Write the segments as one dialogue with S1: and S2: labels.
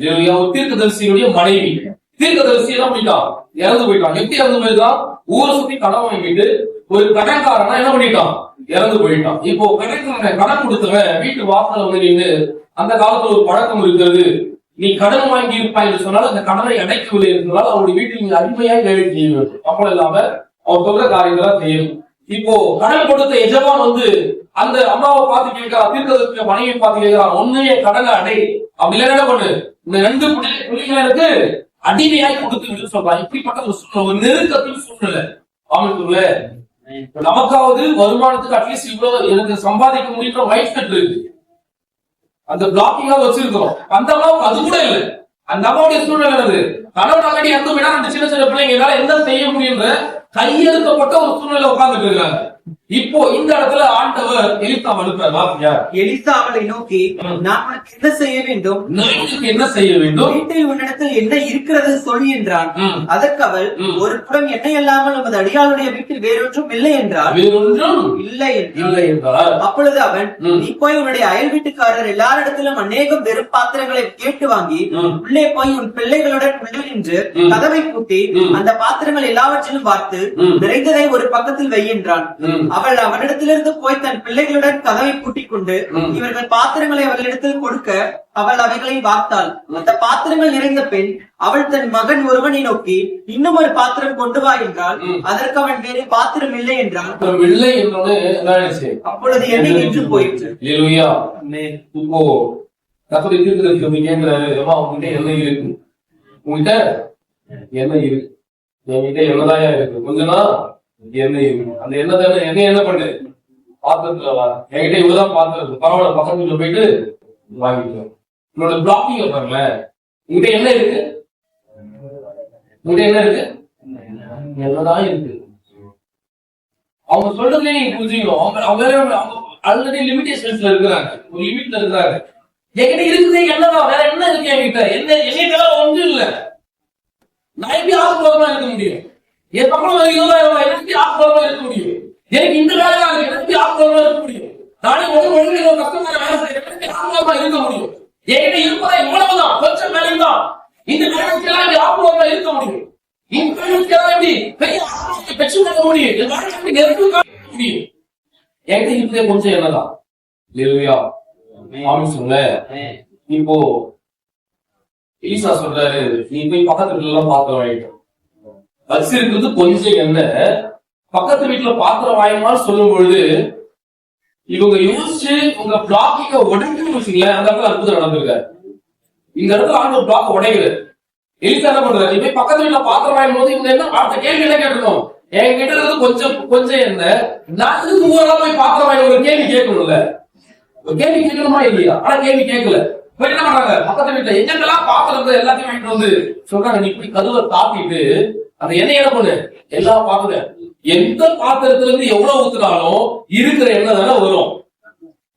S1: தீர்க்கதரிசியுடைய மனைவி. தீர்க்கதரிசி என்ன பண்ணிட்டான் இறந்து போயிட்டான். எப்படி இறந்து போயிருக்கான் ஊரை சுத்தி கடன் வாங்கிட்டு ஒரு கடன்காரனா என்ன பண்ணிட்டான்? இறந்து போயிட்டான். இப்போ கடன்காரன் கடன் கொடுத்தவன் வீட்டு வாசல வந்து அந்த காலத்துல ஒரு பழக்கம் இருக்கிறது. நீ கடன் வாங்கி இருப்பாய் என்று சொன்னால் அந்த கடனை அடைக்கவில்லை இருந்தால் அவருடைய வீட்டில் நீ அருமையாக வேலை செய்ய வேண்டும் அப்போ இல்லாம அவர் சொல்ற காரியங்களா செய்யணும். இப்போ கடன் கொடுத்த எஜமான் வந்து அந்த அம்மாவை பார்த்து கேட்கிறான் தீர்க்கதரிசி மனைவி பார்த்து கேட்கிறான் ஒண்ணு கடனை அடை. அப்படி என்ன பண்ணு? இந்த ரெண்டு பிள்ளை- பிள்ளைங்களுக்கு அடிமையாய் கொடுத்து விடு சொல்றான் இப்படிப்பட்ட ஒரு சூழ்நிலை ஒரு நெருக்கத்தில் சூழ்நிலை. ஆமாம் நமக்காவது வருமானத்துக்கு அட்லீஸ்ட் இவ்வளவு எனக்கு சம்பாதிக்க முடியுன்ற மைண்ட் செட் இருக்கு. அந்த பிளாக்கிங்கா வச்சிருக்கிறோம். அந்த அம்மாவுக்கு அது கூட இல்ல. அந்த அம்மாவுடைய சூழ்நிலை என்னது? கணவன் ஆல்ரெடி இறந்து போயிட்டா அந்த சின்ன சின்ன பிள்ளைங்க என்னால என்ன செய்ய முடியுன்ற கையெழுக்கப்பட்ட ஒரு சூழ்நிலை உட்கார்ந்துட்டு இருக்காங்க. இப்போ இந்த இடத்துல ஆண்டவர் எலிசா அனுப்புறார் வாசியா
S2: எலிசா அவளை நோக்கி. நான் உனக்கு என்ன செய்ய வேண்டும்
S1: என்ன செய்ய வேண்டும்
S2: வீட்டில் உன்னிடத்தில் என்ன இருக்கிறது சொல் என்றான். அதற்கு அவள். ஒரு புறம் என்னை அல்லாமல் உமது அடியாளுடைய வீட்டில் வேறொன்றும் இல்லை என்றார்
S1: வேறொன்றும்
S2: இல்லை
S1: இல்லை என்றார்
S2: அப்பொழுது அவன். நீ போய் உன்னுடைய அயல் வீட்டுக்காரர் எல்லாரிடத்திலும் அநேகம் வெறும் பாத்திரங்களை கேட்டு வாங்கி. உள்ளே போய் உன் பிள்ளைகளுடன் உள்ளே நின்று. கதவை பூட்டி. அந்த பாத்திரங்கள் எல்லாவற்றிலும் பார்த்து
S1: ம்.
S2: நிறைந்ததை ஒரு பக்கத்தில் வை என்றான். அவள் அவனிடத்திலிருந்து போய் தன் பிள்ளைகளுடன் கதவை பூட்டிக் கொண்டு. இவர்கள் பாத்திரங்களை அவர்களிடத்தில் கொடுக்க அவள் அவைகளை வார்த்தாள். அந்த பாத்திரங்கள் நிறைந்த பெண் அவள் தன் மகன் ஒருவனை நோக்கி இன்னும் ஒரு பாத்திரம் கொண்டு வா என்றால். அதற்கு அவன் வேறு பாத்திரம் இல்லை என்றான்
S1: அப்புறம் இல்லை
S2: அப்பொழுது எண்ணெய் நின்று போயிற்று
S1: இப்போ உங்ககிட்ட என்ன இருக்கு? உங்ககிட்ட என்ன இருக்கு? என்கிட்ட என்னதாயா இருக்கு? கொஞ்சனா என்ன அந்த என்ன என்ன என்ன பண்ணு? பாத்திரத்துல வா. என்கிட்ட இவ்வளவுதான் பாத்திரம். பரவாயில்ல பக்கத்துல போயிட்டு வாங்கிக்கோ. உன்னோட பிளாக்கிங் பாருங்களேன். உங்ககிட்ட என்ன இருக்கு? உங்ககிட்ட என்ன இருக்கு? என்னதான் இருக்கு? அவங்க சொல்றதுலயே நீங்க புரிஞ்சுக்கணும். அவங்க அவங்க ஆல்ரெடி லிமிடேஷன்ஸ்ல இருக்கிறாங்க. ஒரு லிமிட்ல இருக்கிறாங்க. என்கிட்ட இருக்குது என்னதான் வேற என்ன இருக்கு என்கிட்ட? என்ன என்கிட்ட ஒன்றும் இல்ல. நான் எப்படி ஆசீர்வாதமா இருக்க முடியும்? என் பக்கம் இருபதாயிரம் ரூபாய் எனக்கு எப்படி ஆசீர்வாதமா இருக்க முடியும் எனக்கு இந்த வேலை தான் எனக்கு ஆத்மாவா இருக்க முடியும்? நானே ஒரு ஒழுங்கு ஒரு கஷ்டமான வேலை செய்ய எனக்கு ஆத்மாவா இருக்க முடியும். என்கிட்ட இருப்பதை இவ்வளவுதான். கொஞ்சம் வேலை தான் இந்த வேலைக்கெல்லாம் எப்படி ஆத்மாவா இருக்க முடியும். இந்த வேலைக்கெல்லாம் எப்படி பெரிய ஆத்மாவை பெற்று கொள்ள முடியும்? இந்த வேலைக்கு எப்படி நெருங்க காட்ட முடியும்? என்கிட்ட இருப்பதே கொஞ்சம் என்னதான்? இல்லையா ஆமாம் சொல்ல. இப்போ ஈசா சொல்றாரு நீ போய் பக்கத்துல வீட்டுல எல்லாம் பாத்திரம் வாங்கிட்டு வச்சிருக்கிறது கொஞ்சம் என்ன பக்கத்து வீட்டுல பாத்திரம் வாயமாறு சொல்லும் பொழுது இவங்க யோசிச்சு உங்க பிளாக்கிங்க உடைக்கணும்னு வச்சுங்களேன் அந்த இடத்துல அற்புதம் நடந்திருக்காரு. இந்த இடத்துல ஆண்டு பிளாக் உடையுது. எலிசா என்ன பண்றாரு? இப்ப பக்கத்து வீட்டுல பாத்திரம் வாங்கும் போது இவங்க என்ன அடுத்த கேள்வி என்ன கேட்கணும் என்கிட்ட இருந்து கொஞ்சம் கொஞ்சம் என்ன? நான் இதுக்கு ஊரெல்லாம் போய் பாத்திரம் வாங்கி ஒரு கேள்வி கேட்கணும்ல. ஒரு கேள்வி கேட்கணுமா இல்லையா? ஆனா கேள்வி கேட்கல. இப்ப என்ன பண்றாங்க? பக்கத்து வீட்டுல எங்கெல்லாம் பாத்திரத்தை எல்லாத்தையும் வாங்கிட்டு வந்து சொல்றாங்க. நீ இப்படி கதவை தாத்திட்டு அந்த எண்ணெய் என்ன பண்ணு? எல்லாம் பாத்துக்க. எந்த பாத்திரத்துல இருந்து எவ்வளவு ஊத்துனாலும் இருக்கிற எண்ணெய் தானே வரும்.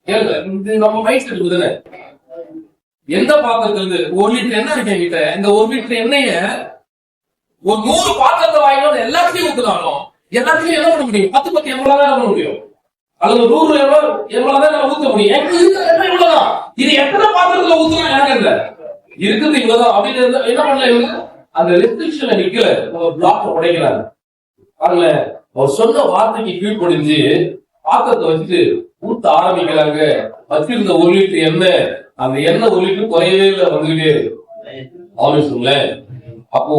S1: இது நம்ம மைண்ட் செட் தானே எந்த பாத்திரத்துல இருந்து ஒரு லிட்டர் எண்ணெய் இருக்கு என்கிட்ட. இந்த ஒரு லிட்டர் எண்ணெய ஒரு நூறு பாத்திரத்தை வாங்கினா எல்லாத்தையும் ஊத்துனாலும் எல்லாத்தையும் என்ன பண்ண முடியும்? பத்து பத்து எவ்வளவு தான் பண்ண முடியும்? அல்லது நூறு எவ்வளவு எவ்வளவுதான் நம்ம ஊத்த முடியும். எனக்கு இருக்கிற எண்ணெய் இவ்வளவுதான்? இது எத்தனை பாத்திரத்துல ஊத்துனா எனக்கு இல்ல இருக்குது இவ்வளவுதான். அப்படின்னு என்ன பண்ணல இவங்க? அந்த ரெஸ்ட்ரிக்ஷன்ல நிக்கல. பிளாக் உடைக்கிறாங்க பாருங்க அவர் சொன்ன வார்த்தைக்கு கீழ்ப்படிஞ்சு பாத்திரத்தை வச்சுட்டு ஊத்த ஆரம்பிக்கிறாங்க. வச்சிருந்த ஒரு லிட்டர் எண்ணெய் அந்த எண்ணெய் ஒரு லிட்டர் குறையவே இல்லை வந்துகிட்டே இருக்கு. ஆலோசனை அப்போ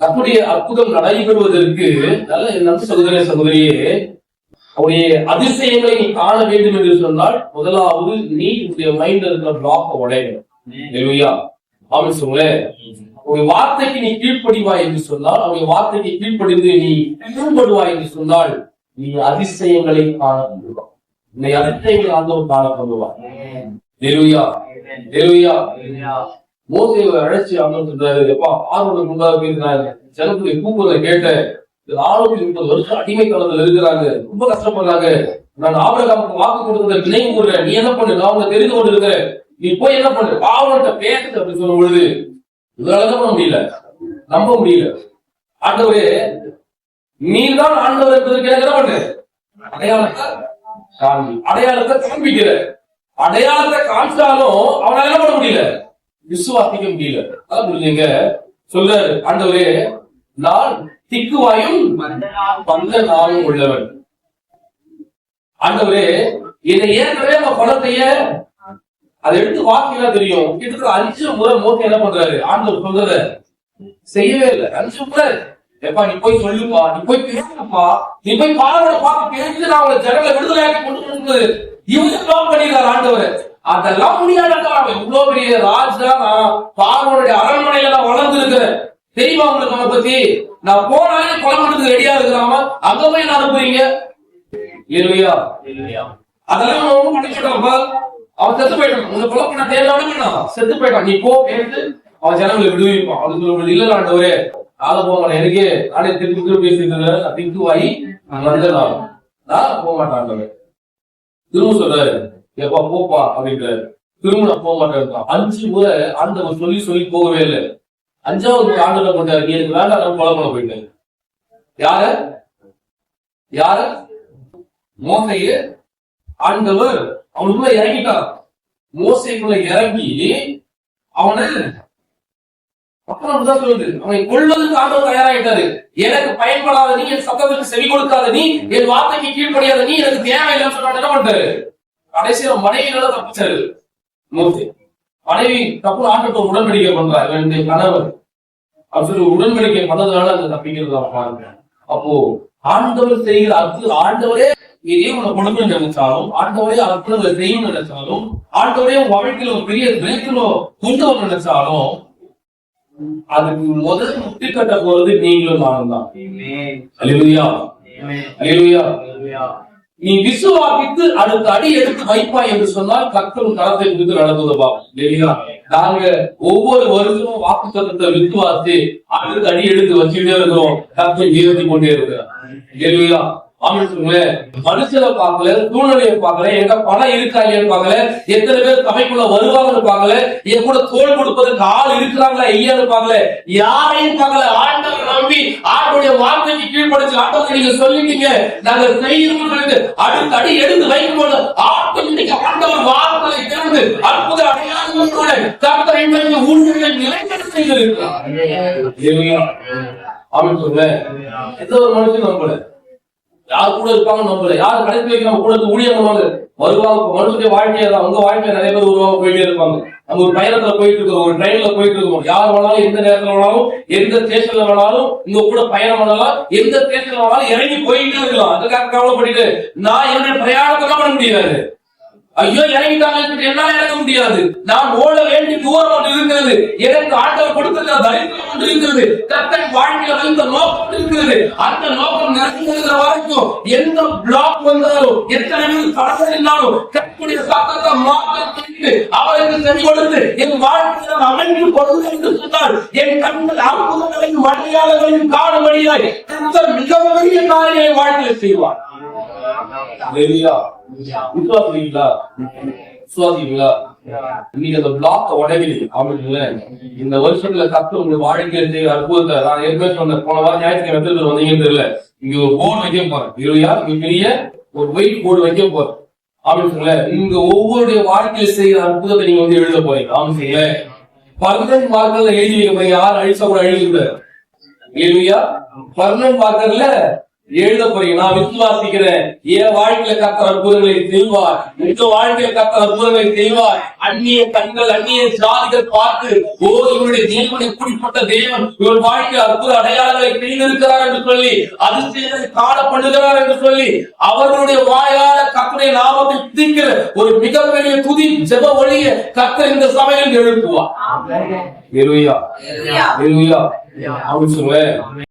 S1: கத்துடைய அற்புதம் நடைபெறுவதற்கு நல்ல நல்ல சகோதர சகோதரியே அவருடைய அதிசயங்களை நீ காண வேண்டும் என்று சொன்னால் முதலாவது நீ உன்னுடைய மைண்ட்ல இருக்கிற பிளாக்க உடையணும். இல்லையா அவன் உங்க வார்த்தைக்கு நீ கீழ்ப்படிவா என்று சொன்னால் அவங்க வார்த்தைக்கு கீழ்ப்படிந்து நீ கீழ்படுவா என்று சொன்னால் நீ அதிசயங்களை காண கொள்வாய் உன்னை அதிசயங்களை ஆண்டவர் காண கொள்வார் தெருவியா தெருவியா மோசையை அழைச்சி அவங்க சொல்றாரு எப்பா ஆர்வம் முன்பாக பேசுறாங்க ஜனத்துடைய கூப்பிடுறத கேட்டேன் ஆரோக்கியம் முப்பது வருஷம் அடிமை காலத்துல இருக்கிறாங்க. ரொம்ப கஷ்டப்படுறாங்க. நான் ஆபரகாமுக்கு வாக்கு கொடுத்த நினைவு கூறுறேன் நீ என்ன பண்ணு? நான் உங்க தெரிந்து கொண்டு இருக்கிறேன் நீ போய் என்ன பண்ணு? பாவன்கிட்ட பேசு அப்படின்னு சொல்லும் பொழுது இதனால என்ன பண்ண முடியல. நம்ப முடியல. ஆண்டவரே நீதான் ஆண்டவர் என்பதற்கு என்ன பண்ணு அடையாளத்தை காண்பி அடையாளத்தை காண்பிக்கிற. அடையாளத்தை காமிச்சாலும் அவனால என்ன பண்ண முடியல? விசுவாசிக்க முடியல. அதான் புரிஞ்சுங்க. சொல்ல ஆண்டவரே நான் திக்குவாயும் பந்த நாளும் உள்ளவன். ஆண்டவரே என்னை ஏற்கனவே அந்த குழந்தைய அதை எடுத்து வாக்கினா தெரியும். கிட்டத்தட்ட அஞ்சு முறை மோசம் என்ன பண்றாரு? ஆண்டவர் சொல்றத செய்யவே இல்லை. அஞ்சு முறை. எப்பா நீ போய் சொல்லுப்பா நீ போய் பேசுப்பா. நீ போய் பாலோட பார்த்து பேசி நான் உங்களை ஜனங்களை விடுதலையாக்கி கொண்டு வந்து இவங்க லாக் பண்ணிடுறாரு ஆண்டவர். அதெல்லாம் முடியாத அவன் இவ்வளவு பெரிய ராஜா நான் பார்வனுடைய அரண்மனையில நான் வளர்ந்து இருக்கிறேன் தெரியுமா உங்களுக்கு அவனை பத்தி? நான் போனாலே கொலை பண்றதுக்கு ரெடியா இருக்கிறாம அங்க போய் என்ன அனுப்புறீங்க? இல்லையா? அதெல்லாம் ஒண்ணும் பண்ணிக்கிட்டான்ப்பா அவன் செத்து போயிட்டான். உங்க கொலை பண்ண தேவையான செத்து போயிட்டான். நீ போ பேசு அவன் ஜனங்களை விடுவிப்பான் அதுக்கு இல்ல ஆண்டவரே. ஆள போக எனக்கே நானே திருப்பி திருப்பி பேசிட்டு திங்கு ஆகி வந்து நான். போக மாட்டான் ஆண்டவரே. திரும்ப சொல்றாரு. எப்பா போப்பா அப்படின்றாரு. திரும்ப நான் போக மாட்டேன் அஞ்சு முறை ஆண்டவர் சொல்லி சொல்லி போகவே இல்லை. அஞ்சாவது ஆண்டவர் கொண்டாரு. நீ எனக்கு வேண்டாம் நான் கொலை பண்ண போயிட்டேன். யார? யார? மோசைய. ஆண்டவர் அவனுக்குள்ள இறங்கிட்டான். மோசைக்குள்ள இறங்கி அவனை அப்புறம் தான் சொல்லுது. அவனை கொள்வதற்கு ஆண்டவர் தயாராயிட்டாரு. எனக்கு பயன்படாத நீ என் சத்தத்துக்கு செவி கொடுக்காத நீ என் வார்த்தைக்கு கீழ்படியாத நீ எனக்கு தேவையில்லைன்னு சொன்னாட்டு என்ன பண்ணிட்டாரு கடைசியில மனைவினால தப்பிச்சாரு. மூர்த்தி மனைவி தப்பு ஆண்டத்தை உடன்படிக்கை பண்றாரு. என்னுடைய கணவர். அப்படின்னு சொல்லி உடன்படிக்கை பண்ணதுனால அந்த தப்பிக்கிறது பாருங்க. அப்போ ஆண்டவர் செய்கிற அற்புத ஆண்டவரே இதே உன கொடுக்கணும்னு நினைச்சாலும் ஆண்டவரே அற்புதங்களை செய்யணும்னு நினைச்சாலும் ஆண்டவரே உன் வாழ்க்கையில ஒரு பெரிய பிரேக்கிலோ கொண்டு நினைச்சாலும் அதுக்கு முதல் முட்டி கட்ட போறது நீங்களும் நானும் தான். அலிலுயா அலிலுயா நீ விசுவாசித்து அடுத்த அடி எடுத்து வைப்பாய் என்று சொன்னால் கர்த்தரும் கரத்தை குறித்து நடந்ததுப்பா இல்லையா நாங்க ஒவ்வொரு வருஷமும் வாக்கு சத்தத்தை விசுவாசி அடுத்த அடி எடுத்து வச்சுட்டே இருக்கிறோம். கர்த்தர் உயர்த்தி கொண்டே இருக்கிறார். இல்லையா மனுஷனை பார்க்கல சூழ்நிலையை பார்க்கல எங்க பணம் இருக்கா இல்லையான்னு பார்க்கல எத்தனை பேர் சபைக்குள்ள வருவாங்கன்னு பார்க்கல என் கூட தோல் கொடுப்பதற்கு ஆள் இருக்கிறாங்களா இல்லையான்னு பார்க்கல யாரையும் பார்க்கல ஆண்டவர் நம்பி ஆண்டுடைய வார்த்தைக்கு கீழ்ப்படுத்தி ஆண்டவர் நீங்க சொல்லிட்டீங்க. நாங்க செய்யணும்னு சொல்லிட்டு அடுத்த அடி எடுத்து வைக்கும் போது ஆட்டோமேட்டிக்கா ஆண்டவர் வார்த்தை திறந்து அற்புத அடையாளங்களோட கர்த்தர் ஊழியர்களை நிலைநிறுத்த செய்திருக்கிறார். எந்த ஒரு மனுஷன் நம்பல. யார் கூட இருப்பாங்க நம்பல. யார் கடைசி வைக்கிறாங்க கூட இருந்து ஊழியம் பண்ணுவாங்க? வருவாங்க மனுஷனுடைய வாழ்க்கையை தான். உங்க வாழ்க்கையில நிறைய பேர் வருவாங்க போயிட்டே இருப்பாங்க. நம்ம ஒரு பயணத்துல போயிட்டு இருக்கிறோம் ஒரு ட்ரெயின்ல போயிட்டு இருக்கோம். யார் வேணாலும் எந்த நேரத்துல வேணாலும் எந்த ஸ்டேஷன்ல வேணாலும் உங்க கூட பயணம் பண்ணலாம். எந்த ஸ்டேஷன்ல வேணாலும் இறங்கி போயிட்டே இருக்கலாம். அதுக்காக கவலைப்பட்டுட்டு நான் என்னுடைய பிரயாணத்தை தான் பண்ண முடியாது. ஐயோ இறங்கிட்டாங்க என்னால இறங்க முடியாது. நான் ஓட வேண்டிய தூரம் ஒன்று இருக்கிறது. எனக்கு ஆண்டவர் கொடுத்திருக்கிற தரித்திரம் ஒன்று இருக்கிறது. கத்தன் வாழ்க்கையில வைத்த நோக்கம் இருக்கிறது. அந்த நோக்கம் நிறைவேறுகிற வரைக்கும் எந்த பிளாக் வந்தாலும் எத்தனை பேர் தடங்கள் இருந்தாலும் கற்புடைய சத்தத்தை மாற்ற அவருக்கு செவி கொடுத்து என் வாழ்க்கையில அமைந்து கொடுத்து என்று சொன்னால் என் கண்கள் அற்புதங்களையும் அடையாளங்களையும் காணும்படியாய் மிக பெரிய காரியங்களை வாழ்க்கையில் செய்வார். விசுவாசிங்களா விசுவாசிங்களா நீங்க அந்த பிளாக் உடனே ஆமாங்களே இந்த வருஷத்துல கத்து உங்க வாழ்க்கையில செய்ய அற்புதத்தை நான் ஏற்கனவே சொன்னேன் போன வாரம் ஞாயிற்றுக்கிழமை எத்தனை வந்தீங்கன்னு தெரியல. இங்க ஒரு போர்டு வைக்க போறேன். இல்லையா இங்க பெரிய ஒரு வெயிட் போர்டு வைக்க போறேன். ஆமாங்களே இங்க ஒவ்வொருடைய வாழ்க்கையில செய்யற அற்புதத்தை நீங்க வந்து எழுத போறீங்க. ஆமாங்களே பர்மனன்ட் மார்க்கர்ல எழுதி வைக்க போறீங்க. யாரும் அழிச்சா கூட எழுதி இல்லையா பர்மனன்ட் மார்க்கர்ல எழுத நான் விசுவாசிக்கிறேன். என் வாழ்க்கையில கத்த அற்புதங்களை செய்வார். உங்க வாழ்க்கையில கத்த அற்புதங்களை செய்வார். அந்நிய கண்கள் அந்நிய ஜாதிகள் பார்த்து ஓ இவருடைய தேவன் எப்படிப்பட்ட தேவன் இவர் வாழ்க்கையில் அற்புத அடையாளங்களை செய்திருக்கிறார் என்று சொல்லி அதிசயங்களை காணப்படுகிறார் என்று சொல்லி அவர்களுடைய வாயால கத்தருடைய நாமத்தை துதிக்கிற ஒரு மிகப்பெரிய துதி ஜெப ஒளிய கத்தர் இந்த சபையில் எழுப்புவார். அப்படின்னு சொல்லுவேன்